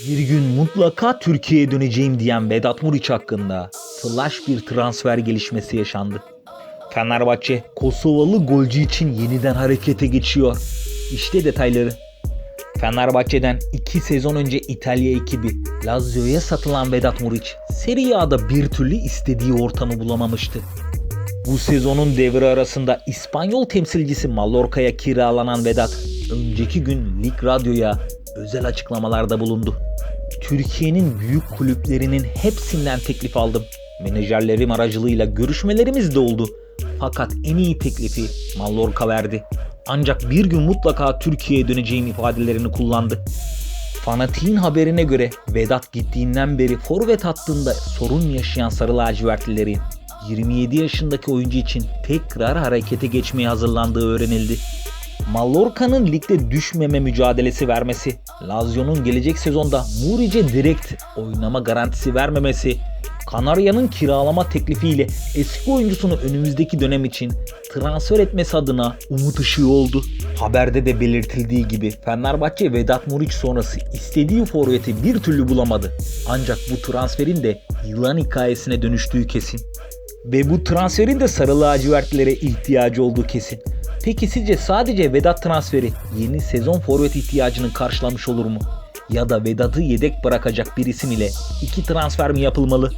Bir gün mutlaka Türkiye'ye döneceğim diyen Vedat Muriç hakkında flash bir transfer gelişmesi yaşandı. Fenerbahçe Kosovalı golcü için yeniden harekete geçiyor. İşte detayları. Fenerbahçe'den 2 sezon önce İtalya ekibi Lazio'ya satılan Vedat Muriç Serie A'da bir türlü istediği ortamı bulamamıştı. Bu sezonun devre arasında İspanyol temsilcisi Mallorca'ya kiralanan Vedat önceki gün Lig Radyo'ya özel açıklamalarda bulundu. Türkiye'nin büyük kulüplerinin hepsinden teklif aldım. Menajerlerim aracılığıyla görüşmelerimiz de oldu. Fakat en iyi teklifi Mallorca verdi. Ancak bir gün mutlaka Türkiye'ye döneceğim ifadelerini kullandı. Fanatiğin haberine göre Vedat gittiğinden beri forvet hattında sorun yaşayan Sarı lacivertlilerin 27 yaşındaki oyuncu için tekrar harekete geçmeye hazırlandığı öğrenildi. Mallorca'nın ligde düşmeme mücadelesi vermesi, Lazio'nun gelecek sezonda Muriç'e direkt oynama garantisi vermemesi, Kanarya'nın kiralama teklifiyle eski oyuncusunu önümüzdeki dönem için transfer etmesi adına umut ışığı oldu. Haberde de belirtildiği gibi Fenerbahçe Vedat Muriç sonrası istediği forveti bir türlü bulamadı. Ancak bu transferin de yılan hikayesine dönüştüğü kesin. Ve bu transferin de sarı lacivertlilere ihtiyacı olduğu kesin. Peki sizce sadece Vedat transferi yeni sezon forvet ihtiyacını karşılamış olur mu? Ya da Vedat'ı yedek bırakacak bir isim ile iki transfer mi yapılmalı?